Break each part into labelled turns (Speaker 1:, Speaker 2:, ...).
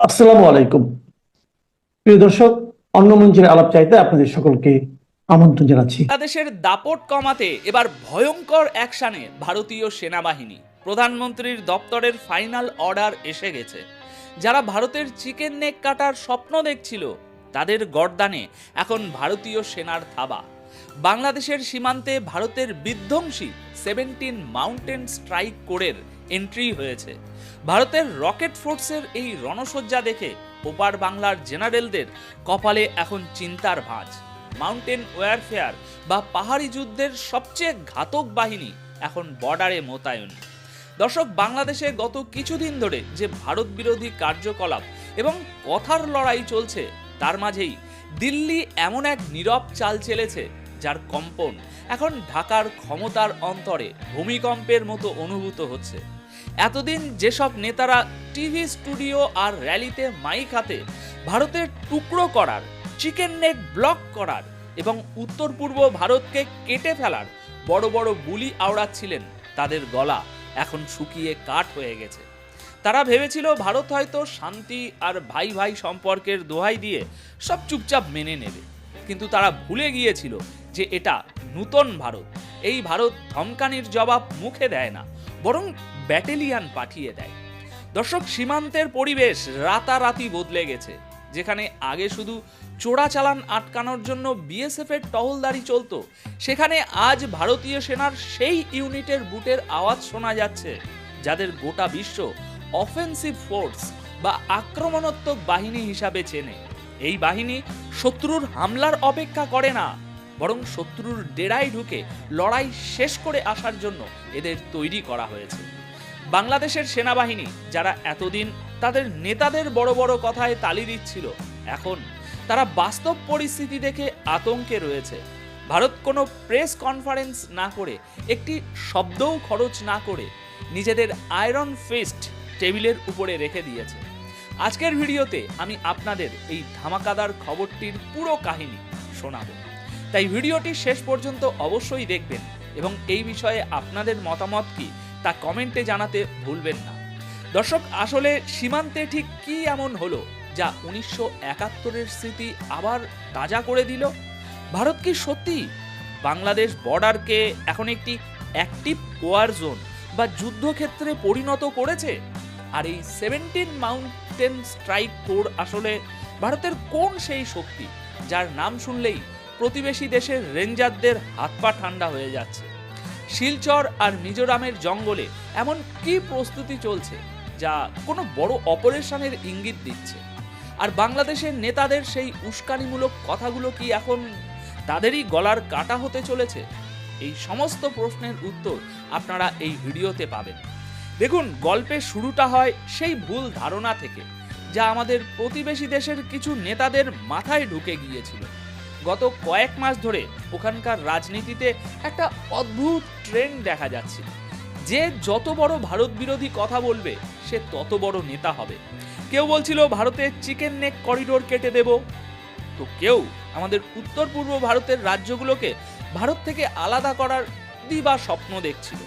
Speaker 1: আসসালামু আলাইকুম। প্রিয় দর্শক, অন্য মঞ্চের আলাপ চাইতে আপনাদের সকলকে আমন্ত্রণ জানাচ্ছি।
Speaker 2: বাংলাদেশের দাপট কমাতে এবার ভয়ঙ্কর ভারতীয় সেনাবাহিনী। প্রধানমন্ত্রীর দপ্তরের ফাইনাল অর্ডার এসে গেছে। যারা ভারতের চিকেন নেক কাটার স্বপ্ন দেখছিল, তাদের গর্দানে এখন ভারতীয় সেনার থাবা। বাংলাদেশের সীমান্তে ভারতের বিধ্বংসী সেভেন্টিন মাউন্টেন স্ট্রাইক কোরের এন্ট্রি হয়েছে। ভারতের রকেট ফোর্সের এই রণসজ্জা দেখে ওপার বাংলার জেনারেলদের কপালে এখন চিন্তার ভাঁজ। মাউন্টেন ওয়ারফেয়ার বা পাহাড়ি যুদ্ধের সবচেয়ে ঘাতক বাহিনী এখন বর্ডারে মোতায়েন। দর্শক, বাংলাদেশে গত কিছুদিন ধরে যে ভারত বিরোধী কার্যকলাপ এবং কথার লড়াই চলছে, তার মাঝেই দিল্লি এমন এক নীরব চাল চেলেছে যার কম্পন এখন ঢাকার ক্ষমতার অন্তরে ভূমিকম্পের মতো অনুভূত হচ্ছে। এতদিন যেসব নেতারা টিভি স্টুডিও আর র্যালিতে মাইক হাতে ভারতের টুকরো করার চিকেন নেক ব্লক করার এবং উত্তর পূর্ব ভারতকে কেটে ফেলার বড় বড় বুলি আওড়াচ্ছিলেন তাদের গলা এখন শুকিয়ে কাঠ হয়ে গেছে। তারা ভেবেছিল ভারত হয়তো শান্তি আর ভাই ভাই সম্পর্কের দোহাই দিয়ে সব চুপচাপ মেনে নেবে। কিন্তু তারা ভুলে গিয়েছিল যে এটা নূতন ভারত। এই ভারত ধমকানির জবাব মুখে দেয় না, বরং ব্যাটালিয়ান পাঠিয়ে দেয়। দর্শক, সীমান্তের পরিবেশ রাতারাতি বদলে গেছে, যেখানে আগে শুধু চোরাচালান আটকানোর জন্য বিএসএফ এর টহলদারি চলত, সেখানে আজ ভারতীয় সেনার সেই ইউনিটের বুটের আওয়াজ শোনা যাচ্ছে, যাদের গোটা বিশ্ব অফেন্সিভ ফোর্স বা আক্রমণাত্মক বাহিনী হিসাবে চেনে। এই বাহিনী শত্রুর হামলার অপেক্ষা করে না, বরং শত্রুর ডেরায় ঢুকে লড়াই শেষ করে আসার জন্য এদের তৈরি করা হয়েছে। বাংলাদেশের সেনাবাহিনী, যারা এতদিন তাদের নেতাদের বড় বড় কথায় তালি দিচ্ছিল, এখন তারা বাস্তব পরিস্থিতি দেখে আতঙ্কে রয়েছে। ভারত কোনো প্রেস কনফারেন্স না করে, একটি শব্দও খরচ না করে নিজেদের আয়রন ফিস্ট টেবিলের উপরে রেখে দিয়েছে। আজকের ভিডিওতে আমি আপনাদের এই ধামাকাদার খবরটির পুরো কাহিনী শোনাবো। তাই ভিডিওটি শেষ পর্যন্ত অবশ্যই দেখবেন এবং এই বিষয়ে আপনাদের মতামত কি তা কমেন্টে জানাতে ভুলবেন না। দর্শক, আসলে সীমান্তে ঠিক কি এমন হলো যা উনিশশো একাত্তরের স্মৃতি আবার তাজা করে দিল? ভারত কি সত্যি? বাংলাদেশ বর্ডারকে এখন একটি অ্যাক্টিভ ওয়ার জোন বা যুদ্ধক্ষেত্রে পরিণত করেছে? আর এই সেভেন্টিন মাউন্টেন স্ট্রাইক কোর আসলে ভারতের কোন সেই শক্তি, যার নাম শুনলেই প্রতিবেশী দেশের রেঞ্জারদের হাত পা ঠান্ডা হয়ে যাচ্ছে? শিলচর আর মিজোরামের জঙ্গলে এমন কি প্রস্তুতি চলছে যা কোনো বড় অপারেশনের ইঙ্গিত দিচ্ছে? আর বাংলাদেশের নেতাদের সেই উস্কানিমূলক কথাগুলো কি এখন তাদেরই গলার কাটা হতে চলেছে? এই সমস্ত প্রশ্নের উত্তর আপনারা এই ভিডিওতে পাবেন। দেখুন, গল্পের শুরুটা হয় সেই ভুল ধারণা থেকে, যা আমাদের প্রতিবেশী দেশের কিছু নেতাদের মাথায় ঢুকে গিয়েছিল। গত কয়েক মাস ধরে ওখানকার রাজনীতিতে একটা অদ্ভুত ট্রেন্ড দেখা যাচ্ছে। যে যত বড় ভারত বিরোধী কথা বলবে, সে তত বড় নেতা হবে। কেউ বলছিল ভারতের চিকেন নেক করিডোর কেটে দেব। তো কেউ আমাদের উত্তর পূর্ব ভারতের রাজ্যগুলোকে ভারত থেকে আলাদা করার দিবা স্বপ্ন দেখছিল।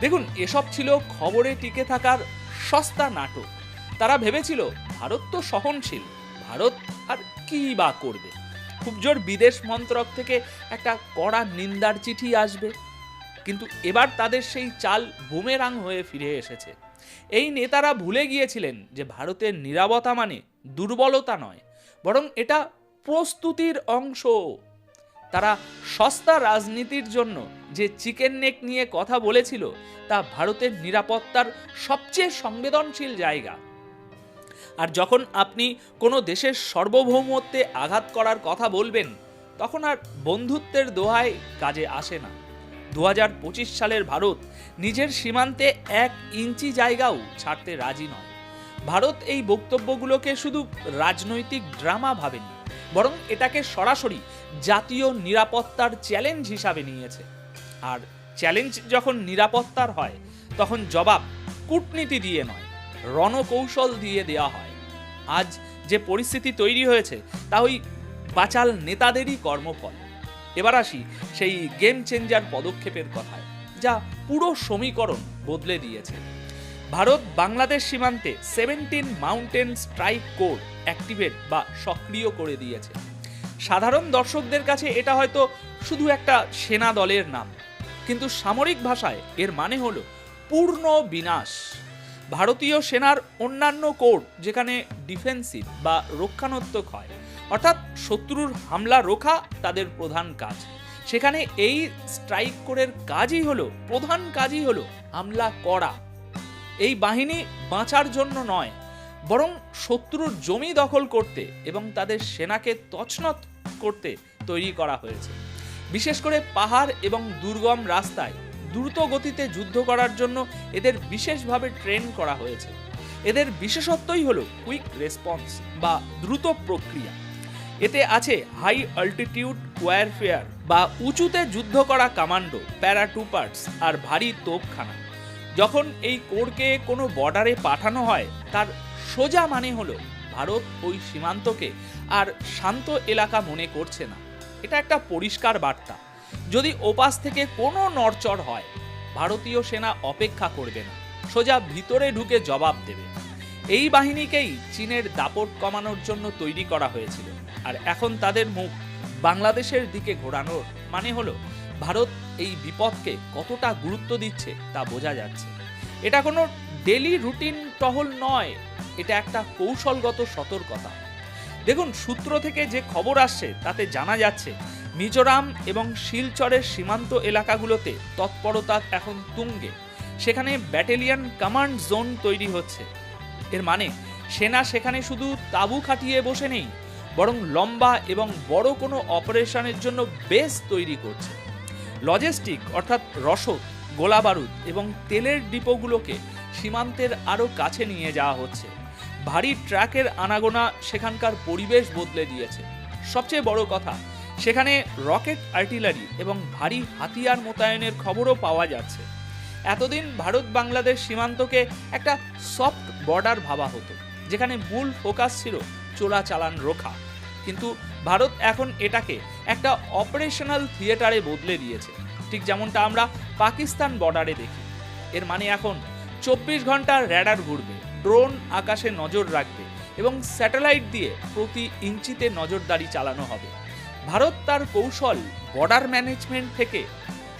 Speaker 2: দেখুন, এসব ছিল খবরে টিকে থাকার সস্তা নাটক। তারা ভেবেছিল, ভারত তো সহনশীল, ভারত আর কি বা করবে? খুব জোর বিদেশ মন্ত্রক থেকে একটা কড়া নিন্দার চিঠি আসবে। কিন্তু এবার তাদের সেই চাল বুমেরাং হয়ে ফিরে এসেছে। এই নেতারা ভুলে গিয়েছিলেন যে ভারতের নিরাপত্তা মানে দুর্বলতা নয়, বরং এটা প্রস্তুতির অংশ। তারা সস্তা রাজনীতির জন্য যে চিকেন নেক নিয়ে কথা বলেছিল, তা ভারতের নিরাপত্তার সবচেয়ে সংবেদনশীল জায়গা। আর যখন আপনি কোনো দেশের সার্বভৌমত্বে আঘাত করার কথা বলবেন, তখন আর বন্ধুত্বের দোহায় কাজে আসে না। দু সালের ভারত নিজের সীমান্তে এক ইঞ্চি জায়গাও ছাড়তে রাজি নয়। ভারত এই বক্তব্যগুলোকে শুধু রাজনৈতিক ড্রামা ভাবেনি, বরং এটাকে সরাসরি জাতীয় নিরাপত্তার চ্যালেঞ্জ হিসাবে নিয়েছে। আর চ্যালেঞ্জ যখন নিরাপত্তার হয়, তখন জবাব কূটনীতি দিয়ে নয়, রণকৌশল দিয়ে দেওয়া হয়। আজ যে পরিস্থিতি তৈরি হয়েছে, তা ওই বাচাল নেতাদেরই কর্মফল। এবার আসি সেই গেম চেঞ্জার পদক্ষেপের কথায়, যা পুরো সমীকরণ বদলে দিয়েছে। ভারত বাংলাদেশ সীমান্তে seventeen mountain strike code activate বা সক্রিয় করে দিয়েছে। সাধারণ দর্শকদের কাছে এটা হয়তো শুধু একটা সেনা দলের নাম, কিন্তু সামরিক ভাষায় এর মানে হলো পূর্ণ বিনাশ। ভারতীয় সেনার অন্যান্য কোড যেখানে ডিফেন্সিভ বা রক্ষণাত্মক হয়, অর্থাৎ শত্রুর হামলা রোখা তাদের প্রধান কাজ। সেখানে এই স্ট্রাইক কোরের কাজই হলো, প্রধান কাজই হলো হামলা করা। এই বাহিনী বাঁচার জন্য নয়, বরং শত্রুর জমি দখল করতে এবং তাদের সেনাকে তছনত করতে তৈরি করা হয়েছে। বিশেষ করে পাহাড় এবং দুর্গম রাস্তায় দ্রুত গতিতে যুদ্ধ করার জন্য এদের বিশেষভাবে ট্রেন করা হয়েছে। এদের বিশেষত্বই হলো কুইক রেসপন্স বা দ্রুত প্রক্রিয়া। এতে আছে হাই অল্টিটিউড ওয়ারফেয়ার বা উঁচুতে যুদ্ধ করা কামান্ডো প্যারাটুপার্টস আর ভারী তোপখানা। যখন এই কোরকে কোনো বর্ডারে পাঠানো হয়, তার সোজা মানে হলো ভারত ওই সীমান্তকে আর শান্ত এলাকা মনে করছে না। এটা একটা পরিষ্কার বার্তা। যদি ওপাশ থেকে কোনো নড়চড় হয়, ভারতীয় সেনা অপেক্ষা করবে না, সোজা ভিতরে ঢুকে জবাব দেবে। এই বাহিনীকেই চীনের দাপট কমানোর জন্য তৈরি করা হয়েছিল। আর এখন তাদের মুখ বাংলাদেশের দিকে ঘোরানোর মানে হলো, ভারত এই বিপদকে কতটা গুরুত্ব দিচ্ছে তা বোঝা যাচ্ছে। এটা কোনো ডেলি রুটিন টহল নয়, এটা একটা কৌশলগত সতর্কতা। দেখুন, সূত্র থেকে যে খবর আসছে, তাতে জানা যাচ্ছে মিজোরাম এবং শিলচরের সীমান্ত এলাকাগুলোতে তৎপরতা এখন তুঙ্গে। সেখানে ব্যাটেলিয়ান কমান্ড জোন তৈরি হচ্ছে। এর মানে সেনা সেখানে শুধু তাঁবু খাটিয়ে বসে নেই, বরং লম্বা এবং বড় কোনো অপারেশনের জন্য বেস তৈরি করছে। লজিস্টিক, অর্থাৎ রসদ, গোলাবারুদ এবং তেলের ডিপোগুলোকে সীমান্তের আরও কাছে নিয়ে যাওয়া হচ্ছে। ভারী ট্রাকের আনাগোনা সেখানকার পরিবেশ বদলে দিয়েছে। সবচেয়ে বড় কথা সেখানে রকেট আর্টিলারি এবং ভারী হাতিয়ার মোতায়েনের খবরও পাওয়া যাচ্ছে। এতদিন ভারত বাংলাদেশ সীমান্তকে একটা সফট বর্ডার ভাবা হতো, যেখানে মূল ফোকাস ছিল চোরাচালান রোখা। কিন্তু ভারত এখন এটাকে একটা অপারেশনাল থিয়েটারে বদলে দিয়েছে। ঠিক যেমনটা আমরা পাকিস্তান বর্ডারে দেখি। এর মানে এখন চব্বিশ ঘণ্টার র্যাডার ঘুরবে, ড্রোন আকাশে নজর রাখবে এবং স্যাটেলাইট দিয়ে প্রতি ইঞ্চিতে নজরদারি চালানো হবে। ভারত তার কৌশল বর্ডার ম্যানেজমেন্ট থেকে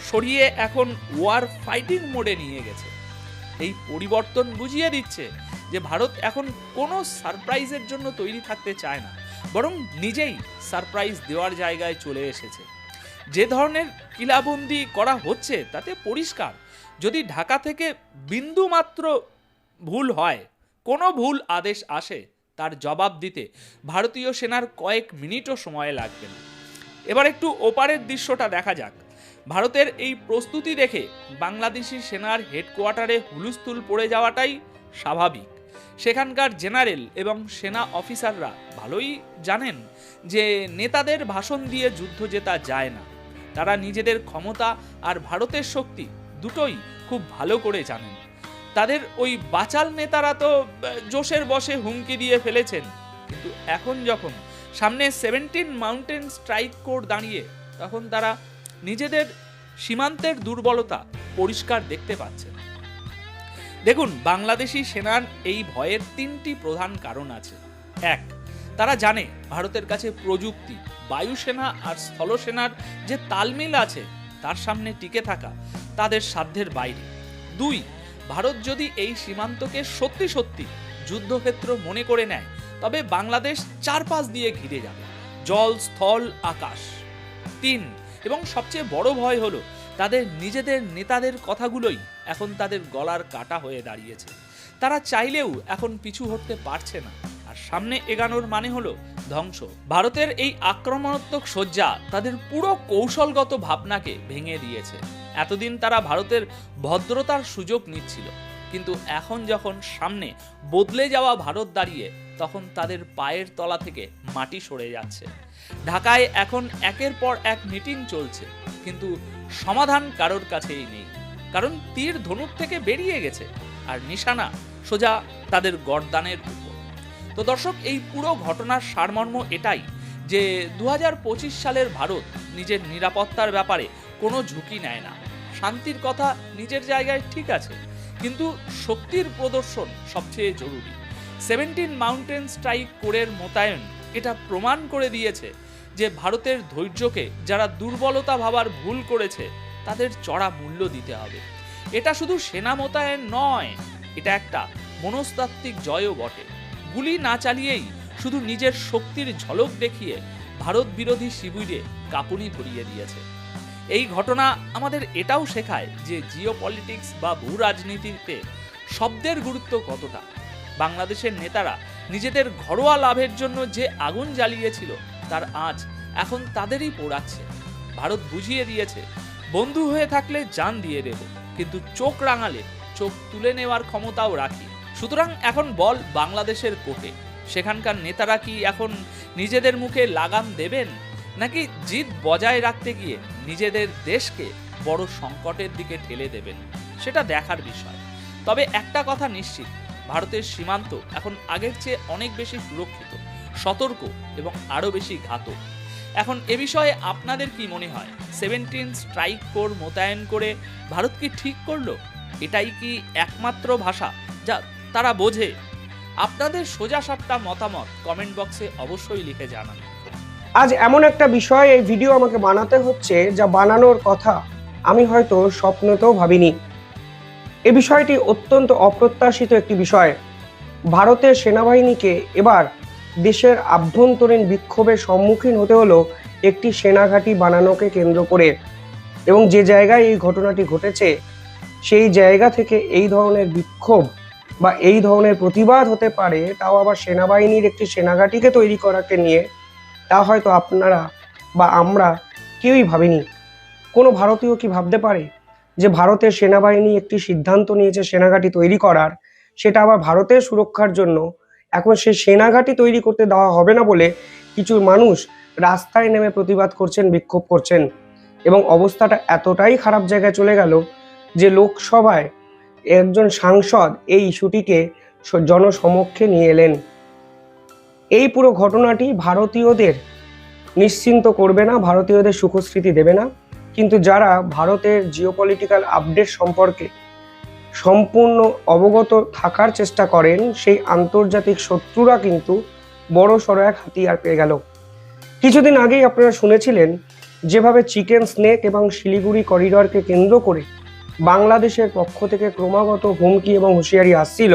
Speaker 2: সরিয়ে এখন ওয়ার ফাইটিং মোডে নিয়ে গেছে। এই পরিবর্তন বুঝিয়ে দিচ্ছে যে ভারত এখন কোনো সারপ্রাইজের জন্য তৈরি থাকতে চায় না, বরং নিজেই সারপ্রাইজ দেওয়ার জায়গায় চলে এসেছে। যে ধরনের কিলাবন্দি করা হচ্ছে তাতে পরিষ্কার, যদি ঢাকা থেকে বিন্দু মাত্র ভুল হয়, কোনো ভুল আদেশ আসে, তার জবাব দিতে ভারতীয় সেনার কয়েক মিনিটও সময় লাগবে না। এবার একটু ওপারের দৃশ্যটা দেখা যাক। ভারতের এই প্রস্তুতি দেখে বাংলাদেশি সেনার হেডকোয়ার্টারে হুলুস্থুল পড়ে যাওয়াটাই স্বাভাবিক। সেখানকার জেনারেল এবং সেনা অফিসাররা ভালোই জানেন যে নেতাদের ভাষণ দিয়ে যুদ্ধ জেতা যায় না। তারা নিজেদের ক্ষমতা আর ভারতের শক্তি দুটোই খুব ভালো করে জানেন। তাদের ওই বাচাল নেতারা তো জোশের বসে হুমকি দিয়ে ফেলেছেন। কিন্তু এখন যখন সামনে সেভেন্টিন মাউন্টেন স্ট্রাইক কোর দাঁড়িয়ে তখন তারা নিজেদের সীমান্তের দুর্বলতা পরিষ্কার দেখতে পাচ্ছে। দেখুন, বাংলাদেশি সেনার এই ভয়ের তিনটি প্রধান কারণ আছে। এক, তারা জানে ভারতের কাছে প্রযুক্তি বায়ুসেনা আর স্থলসেনার যে তালমিল আছে, তার সামনে টিকে থাকা তাদের সাধ্যের বাইরে। দুই, ভারত যদি এই সীমান্তকে সত্যি সত্যি যুদ্ধক্ষেত্র মনে করে নেয় তবে বাংলাদেশ চারপাশ দিয়ে ঘিরে যাবে। জল, স্থল, আকাশ। তিন, এবং সবচেয়ে বড় ভয় হলো তাদের নিজেদের নেতাদের কথাগুলোই এখন তাদের গলার কাটা হয়ে দাঁড়িয়েছে। তারা চাইলেও এখন পিছু হটতে পারছে না। আর সামনে এগানোর মানে হলো ধ্বংস। ভারতের এই আক্রমণাত্মক সজ্জা তাদের পুরো কৌশলগত ভাবনাকে ভেঙে দিয়েছে। এতদিন তারা ভারতের ভদ্রতার সুযোগ নিচ্ছিল। কিন্তু এখন যখন সামনে বদলে যাওয়া ভারত দাঁড়িয়ে তখন তাদের পায়ের তলা থেকে মাটি সরে যাচ্ছে। ঢাকায় এখন একের পর এক মিটিং চলছে, কিন্তু সমাধান কারোর কাছেই নেই। কারণ তীর ধনুক থেকে বেরিয়ে গেছে, আর নিশানা সোজা তাদের গরদানের উপর। তো দর্শক, এই পুরো ঘটনার সারমর্ম এটাই যে দু হাজার পঁচিশ সালের ভারত নিজের নিরাপত্তার ব্যাপারে কোনো ঝুঁকি নেয় না। শান্তির কথা নিজের জায়গায় ঠিক আছে, কিন্তু শক্তির প্রদর্শন সবচেয়ে জরুরি। সেভেন্টিন মাউন্টেন স্ট্রাইক কোরের মোতায়েন। এটা প্রমাণ করে দিয়েছে যে ভারতের ধৈর্যকে যারা দুর্বলতা ভাবার ভুল করেছে, তাদের চড়া মূল্য দিতে হবে। এটা শুধু সেনা মোতায়েন নয়, এটা একটা মনস্তাত্ত্বিক জয়ও বটে। গুলি না চালিয়েই শুধু নিজের শক্তির ঝলক দেখিয়ে ভারত বিরোধী শিবিরে কাঁপুনি ধরিয়ে দিয়েছে। এই ঘটনা আমাদের এটাও শেখায় যে জিও বা ভূ রাজনীতিতে শব্দের গুরুত্ব কতটা। বাংলাদেশের নেতারা নিজেদের ঘরোয়া লাভের জন্য যে আগুন জ্বালিয়েছিল, তার আঁচ এখন তাদেরই পোড়াচ্ছে। ভারত বুঝিয়ে দিয়েছে, বন্ধু হয়ে থাকলে জান দিয়ে দেব, কিন্তু চোখ রাঙালে চোখ তুলে নেওয়ার ক্ষমতাও রাখি। সুতরাং এখন বল বাংলাদেশের কোর্টে সেখানকার নেতারা কি এখন নিজেদের মুখে লাগাম দেবেন? নাকি জিদ বজায় রাখতে গিয়ে নিজেদের দেশকে বড় সংকটের দিকে ঠেলে দেবেন? সেটা দেখার বিষয়। তবে একটা কথা নিশ্চিত ভারতের সীমান্ত এখন আগের চেয়ে অনেক বেশি সুরক্ষিত, সতর্ক এবং আরও বেশি ঘাতক। এখন এ বিষয়ে আপনাদের কি মনে হয়? সেভেন্টিন স্ট্রাইক কোর মোতায়েন করে ভারত কি ঠিক করল? এটাই কি একমাত্র ভাষা যা তারা বোঝে? আপনাদের সোজা সাপটা মতামত কমেন্ট বক্সে অবশ্যই লিখে জানান।
Speaker 3: আজ এমন একটা বিষয় এই ভিডিও আমাকে বানাতে হচ্ছে যা বানানোর কথা। আমি হয়তো স্বপ্নতেও ভাবিনি। এ বিষয়টি অত্যন্ত অপ্রত্যাশিত একটি বিষয়। ভারতের সেনাবাহিনীকে এবার দেশের আভ্যন্তরীণ বিক্ষোভের সম্মুখীন হতে হলো একটি সেনাঘাঁটি বানানোকে কেন্দ্র করে এবং যে জায়গায় এই ঘটনাটি ঘটেছে, সেই জায়গা থেকে এই ধরনের বিক্ষোভ বা এই ধরনের প্রতিবাদ হতে পারে, তাও আবার সেনাবাহিনীর একটি সেনাঘাঁটিকে তৈরি করাকে নিয়ে, তা হয়তো আপনারা বা আমরা কেউই ভাবিনি। কোনো ভারতীয় কি ভাবতে পারে? যে ভারতের সেনাবাহিনী একটি সিদ্ধান্ত নিয়েছে সেনাঘাঁটি তৈরি করার, সেটা আবার ভারতের সুরক্ষার জন্য। এখন সে সেনাঘাঁটি তৈরি করতে দেওয়া হবে না বলে কিছু মানুষ রাস্তায় নেমে প্রতিবাদ করছেন, বিক্ষোভ করছেন। এবং অবস্থাটা এতটাই খারাপ জায়গায় চলে গেল যে লোকসভায় একজন সাংসদ এই ইস্যুটিকে জনসমক্ষে নিয়ে এলেন। এই পুরো ঘটনাটি ভারতীয়দের নিশ্চিন্ত করবে না, ভারতীয়দের সুখস্মৃতি দেবে না। কিন্তু যারা ভারতের জিওপলিটিক্যাল আপডেট সম্পর্কে সম্পূর্ণ অবগত থাকার চেষ্টা করেন, সেই আন্তর্জাতিক শত্রুরা কিন্তু বড় সড়ো এক হাতিয়ার পেয়ে গেল। কিছুদিন আগেই আপনারা শুনেছিলেন, যেভাবে চিকেন স্নেক এবং শিলিগুড়ি করিডরকে কেন্দ্র করে বাংলাদেশের পক্ষ থেকে ক্রমাগত হুমকি এবং হুঁশিয়ারি আসছিল,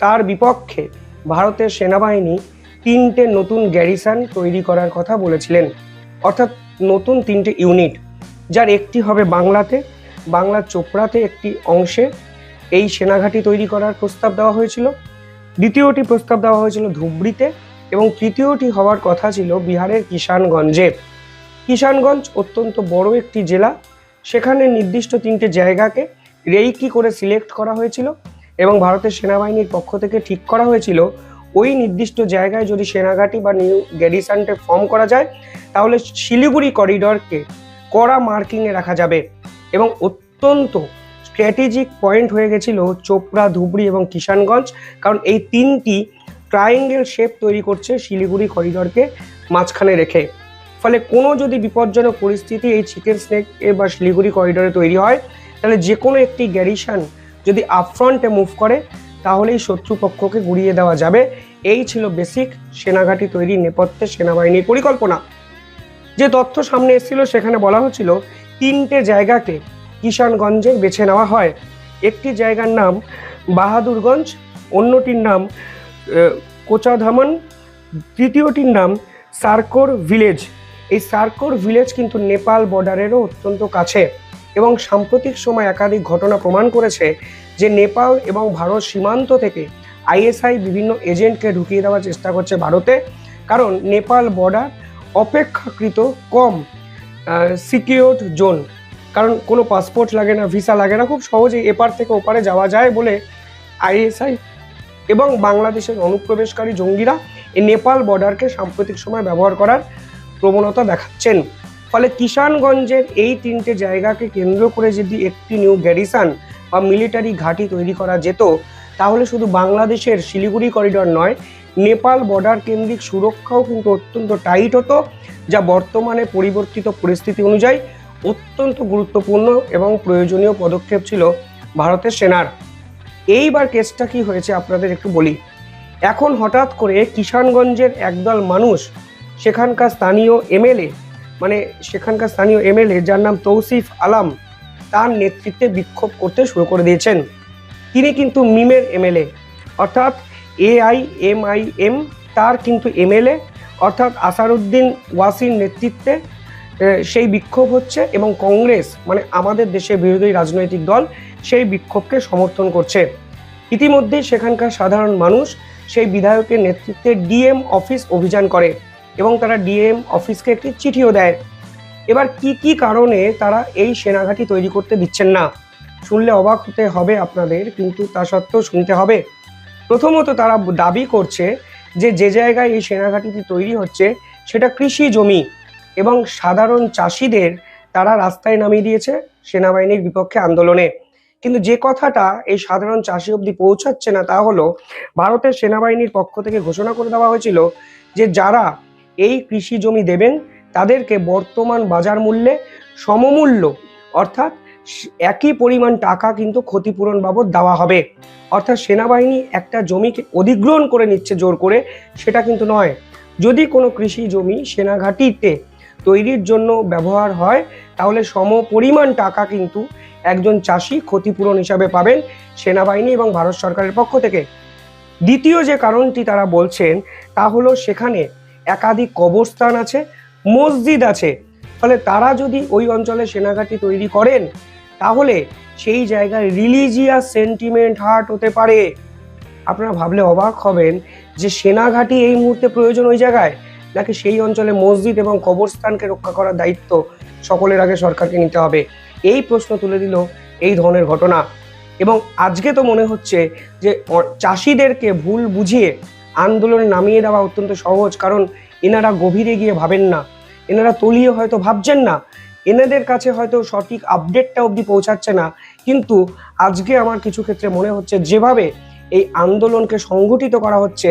Speaker 3: তার বিপক্ষে ভারতের সেনাবাহিনী তিনটে নতুন গ্যারিসন তৈরি করার কথা বলেছিলেন। অর্থাৎ নতুন তিনটে ইউনিট যার একটি হবে বাংলাতে বাংলার চোপড়াতে একটি অংশে। এই সেনাঘাঁটি তৈরি করার প্রস্তাব দেওয়া হয়েছিল। দ্বিতীয়টি প্রস্তাব দেওয়া হয়েছিল ধুবড়িতে এবং তৃতীয়টি হওয়ার কথা ছিল বিহারের কিষানগঞ্জে। কিষানগঞ্জ অত্যন্ত বড় একটি জেলা। সেখানে নির্দিষ্ট তিনটে জায়গাকে রেইকি করে সিলেক্ট করা হয়েছিল এবং ভারতের সেনাবাহিনীর পক্ষ থেকে ঠিক করা হয়েছিল, ওই নির্দিষ্ট জায়গায় যদি সেনাঘাঁটি বা নিউ গ্যারিসানটে ফর্ম করা যায়, তাহলে শিলিগুড়ি করিডরকে কড়া মার্কিংয়ে রাখা যাবে। এবং অত্যন্ত স্ট্র্যাটেজিক পয়েন্ট হয়ে গেছিল চোপড়া, ধুবড়ি এবং কিষানগঞ্জ। কারণ এই তিনটি ট্রায়াঙ্গেল শেপ তৈরি করছে শিলিগুড়ি করিডরকে মাঝখানে রেখে। ফলে কোনো যদি বিপজ্জনক পরিস্থিতি এই চিকেন স্নেক বা শিলিগুড়ি করিডরে তৈরি হয়, তাহলে যে কোনো একটি গ্যারিশন যদি আপফ্রন্টে মুভ করে, তাহলেই শত্রুপক্ষকে গুড়িয়ে দেওয়া যাবে। এই ছিল বেসিক সেনাঘাঁটি তৈরি নেপথ্যে সেনাবাহিনীর পরিকল্পনা। যে তথ্য সামনে এসেছিল, সেখানে বলা হচ্ছিল তিনটে জায়গাকে কিষানগঞ্জে বেছে নেওয়া হয়। একটি জায়গার নাম বাহাদুরগঞ্জ, অন্যটির নাম কোচাধামন, তৃতীয়টির নাম সার্কোর ভিলেজ। এই সার্কোর ভিলেজ কিন্তু নেপাল বর্ডারেরও অত্যন্ত কাছে এবং সাম্প্রতিক সময় একাধিক ঘটনা প্রমাণ করেছে যে নেপাল এবং ভারত সীমান্ত থেকে আইএসআই বিভিন্ন এজেন্টকে ঢুকিয়ে দেওয়ার চেষ্টা করছে ভারতে। কারণ নেপাল বর্ডার অপেক্ষাকৃত কম সিকিউরড জোন। কারণ কোনো পাসপোর্ট লাগে না ভিসা লাগে না, খুব সহজেই এপার থেকে ওপারে যাওয়া যায় বলে আইএসআই এবং বাংলাদেশের অনুপ্রবেশকারী জঙ্গিরা এই নেপাল বর্ডারকে সাম্প্রতিক সময় ব্যবহার করার প্রবণতা দেখাচ্ছেন। ফলে কিষানগঞ্জের এই তিনটে জায়গাকে কেন্দ্র করে যদি একটি নিউ গ্যারিসান বা মিলিটারি ঘাঁটি তৈরি করা যেত, তাহলে শুধু বাংলাদেশের শিলিগুড়ি করিডর নয় নেপাল বর্ডার কেন্দ্রিক সুরক্ষাও কিন্তু অত্যন্ত টাইট হতো, যা বর্তমানে পরিবর্তিত পরিস্থিতি অনুযায়ী অত্যন্ত গুরুত্বপূর্ণ এবং প্রয়োজনীয় পদক্ষেপ ছিল ভারতের সেনার। এইবার কেসটা কি হয়েছে আপনাদের একটু বলি। এখন হঠাৎ করে কিষানগঞ্জের একদল মানুষ, সেখানকার স্থানীয় এমএলএ মানে সেখানকার স্থানীয় এমএলএ যার নাম তৌসিফ আলাম, তার নেতৃত্বে বিক্ষোভ করতে শুরু করে দিয়েছেন। তিনি কিন্তু মিমের এমএলএ, অর্থাৎ এআই এম তার কিন্তু এমএলএ অর্থাৎ আসারউদ্দিন ওয়াসির নেতৃত্বে সেই বিক্ষোভ হচ্ছে এবং কংগ্রেস মানে আমাদের দেশের বিরোধী রাজনৈতিক দল, সেই বিক্ষোভকে সমর্থন করছে। ইতিমধ্যেই সেখানকার সাধারণ মানুষ সেই বিধায়কের নেতৃত্বে ডিএম অফিস অভিযান করে এবং তারা ডিএম অফিসকে একটি চিঠিও দেয়। এবার কি কি কারণে তারা এই সেনাঘাঁটি তৈরি করতে দিচ্ছেন না? শুনলে অবাক হতে হবে আপনাদের, কিন্তু তা সত্ত্বেও শুনতে হবে। প্রথমত তারা দাবি করছে যে যে জায়গায় এই সেনাঘাটিটি তৈরি হচ্ছে, সেটা কৃষি জমি এবং সাধারণ চাষিদের তারা রাস্তায় নামিয়ে দিয়েছে সেনাবাহিনীর বিপক্ষে আন্দোলনে। কিন্তু যে কথাটা এই সাধারণ চাষি অবধি পৌঁছাচ্ছে না তা হলো, ভারতের সেনাবাহিনীর পক্ষ থেকে ঘোষণা করে দেওয়া হয়েছিল যে, যারা এই কৃষি জমি দেবেন, তাদেরকে বর্তমান বাজার মূল্যে সমমূল্য, অর্থাৎ একই পরিমাণ টাকা কিন্তু ক্ষতিপূরণ বাবদ দেওয়া হবে। অর্থাৎ সেনাবাহিনী একটা জমিকে অধিগ্রহণ করে নিচ্ছে জোর করে, সেটা কিন্তু নয়। যদি কোনো কৃষি জমি সেনাঘাটিতে তৈরির জন্য ব্যবহার হয়, তাহলে সম পরিমাণ টাকা কিন্তু একজন চাষি ক্ষতিপূরণ হিসাবে পাবেন সেনাবাহিনী এবং ভারত সরকারের পক্ষ থেকে। দ্বিতীয় যে কারণটি তারা বলছেন, তা হলো সেখানে একাধিক কবরস্থান আছে, মসজিদ আছে ফলে তারা যদি ওই অঞ্চলে সেনাঘাটি তৈরি করেন, তাহলে সেই জায়গায় রিলিজিয়াস সেন্টিমেন্ট হার্ট হতে পারে। আপনারা ভাবলে অবাক হবেন যে সেনাঘাটি এই মুহূর্তে প্রয়োজন ওই জায়গায়? নাকি সেই অঞ্চলে মসজিদ এবং কবরস্থানকে রক্ষা করার দায়িত্ব সকলের আগে সরকারকে নিতে হবে? এই প্রশ্ন তুলে দিল এই ধরনের ঘটনা। এবং আজকে তো মনে হচ্ছে যে চাষিদেরকে ভুল বুঝিয়ে আন্দোলনে নামিয়ে দেওয়া অত্যন্ত সহজ, কারণ এনারা গভীরে গিয়ে ভাবেন না। এনারা তলিয়ে হয়তো ভাবছেন না। এনাদের কাছে হয়তো সঠিক আপডেটটা অবধি পৌঁছাচ্ছে না। কিন্তু আজকে আমার কিছু ক্ষেত্রে মনে হচ্ছে, যেভাবে এই আন্দোলনকে সংগঠিত করা হচ্ছে,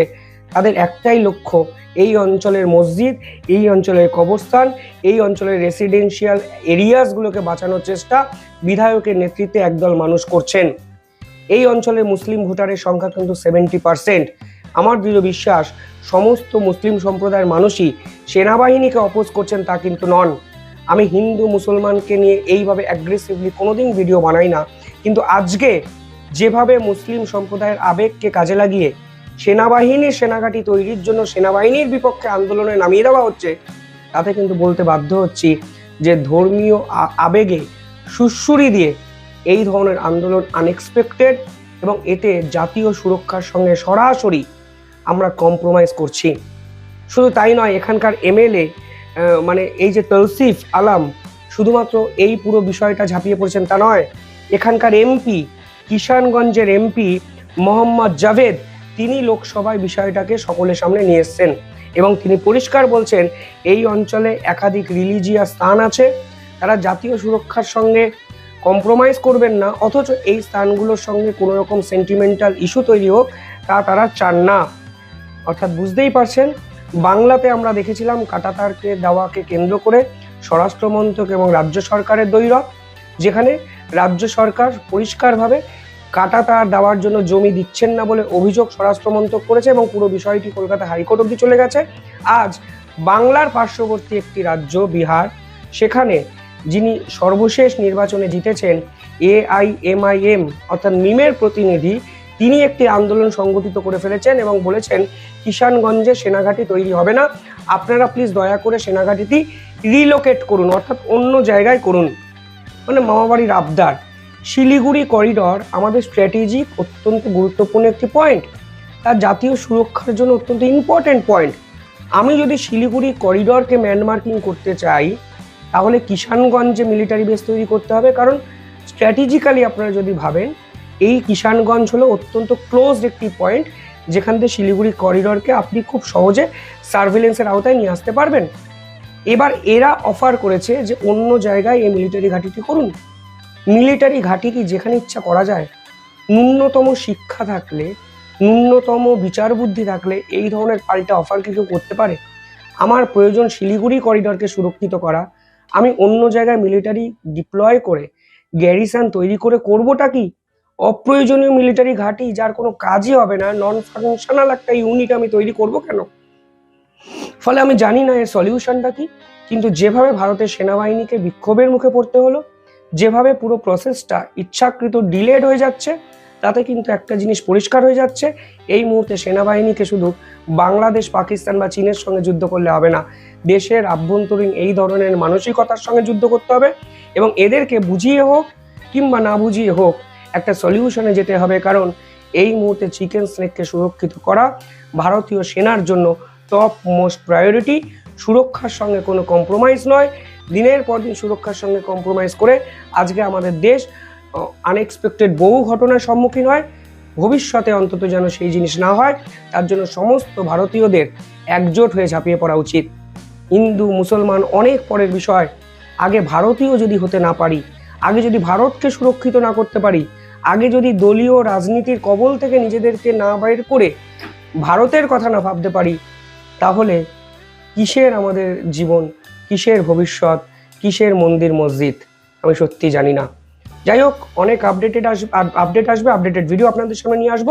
Speaker 3: তাদের একটাই লক্ষ্য, এই অঞ্চলের মসজিদ, এই অঞ্চলের কবরস্থান, এই অঞ্চলের রেসিডেন্সিয়াল এরিয়াসগুলোকে বাঁচানোর চেষ্টা বিধায়কের নেতৃত্বে একদল মানুষ করছেন। এই অঞ্চলের মুসলিম ভোটারের সংখ্যা কিন্তু সেভেন্টি পার্সেন্ট আমার দৃঢ় বিশ্বাস, সমস্ত মুসলিম সম্প্রদায়ের মানুষই সেনাবাহিনীকে অপোজ করছেন তা কিন্তু নন। আমি হিন্দু মুসলমানকে নিয়ে এইভাবে অ্যাগ্রেসিভলি কোনোদিন ভিডিও বানাই না। কিন্তু আজকে যেভাবে মুসলিম সম্প্রদায়ের আবেগকে কাজে লাগিয়ে সেনাবাহিনীর সেনাঘাঁটি তৈরির জন্য সেনাবাহিনীর বিপক্ষে আন্দোলনে নামিয়ে দেওয়া হচ্ছে, তাতে কিন্তু বলতে বাধ্য হচ্ছি যে ধর্মীয় আবেগে সুশ্রুরি দিয়ে এই ধরনের আন্দোলন আনএক্সপেক্টেড এবং এতে জাতীয় সুরক্ষার সঙ্গে সরাসরি আমরা কম্প্রোমাইজ করছি। শুধু তাই নয়, এখানকার এমএলএ মানে এই যে তৌসিফ আলাম শুধুমাত্র এই পুরো বিষয়টা ঝাঁপিয়ে পড়েছেন তা নয়, এখানকার এমপি কিষানগঞ্জের এমপি মোহাম্মদ জাভেদ, তিনি লোকসভায় বিষয়টাকে সকলের সামনে নিয়ে এসছেন এবং তিনি পরিষ্কার বলছেন, এই অঞ্চলে একাধিক রিলিজিয়াস স্থান আছে, তারা জাতীয় সুরক্ষার সঙ্গে কম্প্রোমাইজ করবেন না, অথচ এই স্থানগুলোর সঙ্গে কোনো রকম সেন্টিমেন্টাল ইস্যু তৈরি হোক, তা তারা চান না। অর্থাৎ বুঝতেই পারছেন, বাংলাতে আমরা দেখেছিলাম কাটাতারকে দেওয়াকে কেন্দ্র করে স্বরাষ্ট্রমন্ত্রক এবং রাজ্য সরকারের দৈরথ, যেখানে রাজ্য সরকার পরিষ্কারভাবে কাটাতার দেওয়ার জন্য জমি দিচ্ছেন না বলে অভিযোগ স্বরাষ্ট্রমন্ত্রক করেছে এবং পুরো বিষয়টি কলকাতা হাইকোর্ট অব্দি চলে গেছে। আজ বাংলার পার্শ্ববর্তী একটি রাজ্য, বিহার, সেখানে যিনি সর্বশেষ নির্বাচনে জিতেছেন A I M I M অর্থাৎ মিমের প্রতিনিধি তিনি একটি আন্দোলন সংগঠিত করে ফেলেছেন এবং বলেছেন, কিষানগঞ্জে সেনাঘাঁটি তৈরি হবে না। আপনারা প্লিজ দয়া করে সেনাঘাঁটিটি রিলোকেট করুন, অর্থাৎ অন্য জায়গায় করুন। মানে মামাবাড়ির আবদার। শিলিগুড়ি করিডর আমাদের স্ট্র্যাটেজিক অত্যন্ত গুরুত্বপূর্ণ একটি পয়েন্ট তার জাতীয় সুরক্ষার জন্য অত্যন্ত ইম্পর্টেন্ট পয়েন্ট আমি যদি শিলিগুড়ি করিডরকে ম্যানমার্কিং করতে চাই, তাহলে কিষানগঞ্জে মিলিটারি বেস তৈরি করতে হবে। কারণ স্ট্র্যাটেজিক্যালি আপনারা যদি ভাবেন এই কিষানগঞ্জ হলো অত্যন্ত ক্লোজড একটি পয়েন্ট যেখান থেকে শিলিগুড়ি করিডরকে আপনি খুব সহজে সার্ভেলেন্সের আওতায় নিয়ে আসতে পারবেন। এবার এরা অফার করেছে যে অন্য জায়গায় এই মিলিটারি ঘাঁটিটি করুন। মিলিটারি ঘাঁটি কি যেখানে ইচ্ছা করা যায়? ন্যূনতম শিক্ষা থাকলে, ন্যূনতম বিচার বুদ্ধি থাকলে এই ধরনের পাল্টা অফার কি কেউ করতে পারে? আমার প্রয়োজন শিলিগুড়ি করিডরকে সুরক্ষিত করা। আমি অন্য জায়গায় মিলিটারি ডিপ্লয় করে গ্যারিসান তৈরি করে করবোটা কি? অপ্রয়োজনীয় মিলিটারি ঘাঁটি যার কোনো কাজই হবে না নন ফাংশনাল একটা ইউনিট আমি তৈরি করব কেন? ফলে আমি জানি না এর সলিউশনটা কি, কিন্তু যেভাবে ভারতের সেনাবাহিনীকে বিক্ষোভের মুখে পড়তে হলো, যেভাবে পুরো প্রসেসটা ইচ্ছাকৃত ডিলেড হয়ে যাচ্ছে, তাতে কিন্তু একটা জিনিস পরিষ্কার হয়ে যাচ্ছে, এই মুহূর্তে সেনাবাহিনীকে শুধু বাংলাদেশ, পাকিস্তান বা চীনের সঙ্গে যুদ্ধ করলে হবে না, দেশের আভ্যন্তরীণ এই ধরনের মানসিকতার সঙ্গে যুদ্ধ করতে হবে এবং এদেরকে বুঝিয়ে হোক কিংবা না বুঝিয়ে হোক একটা সলিউশনে যেতে হবে। কারণ এই মুহূর্তে চিকেন স্নেককে সুরক্ষিত করা ভারতীয় সেনার জন্য টপ মোস্ট প্রায়োরিটি সুরক্ষার সঙ্গে কোনো কম্প্রোমাইজ নয়। দিনের পর দিন সুরক্ষার সঙ্গে কম্প্রোমাইজ করে আজকে আমাদের দেশ আনএক্সপেক্টেড বহু ঘটনার সম্মুখীন হয়। ভবিষ্যতে অন্তত যেন সেই জিনিস না হয়। তার জন্য সমস্ত ভারতীয়দের একজোট হয়ে ঝাঁপিয়ে পড়া উচিত। হিন্দু, মুসলমান অনেক পরের বিষয়। আগে ভারতীয় যদি হতে না পারি, আগে যদি ভারতকে সুরক্ষিত না করতে পারি আগে যদি দলীয় রাজনীতির কবল থেকে নিজেদেরকে না বাইর করে ভারতের কথা না ভাবতে পারি, তাহলে কিসের আমাদের জীবন, কিসের ভবিষ্যৎ, কিসের মন্দির মসজিদ? আমি সত্যি জানি না। যাই হোক, অনেক আপডেটেড আসবে আপডেট আসবে আপডেটেড ভিডিও আপনাদের সামনে নিয়ে আসব।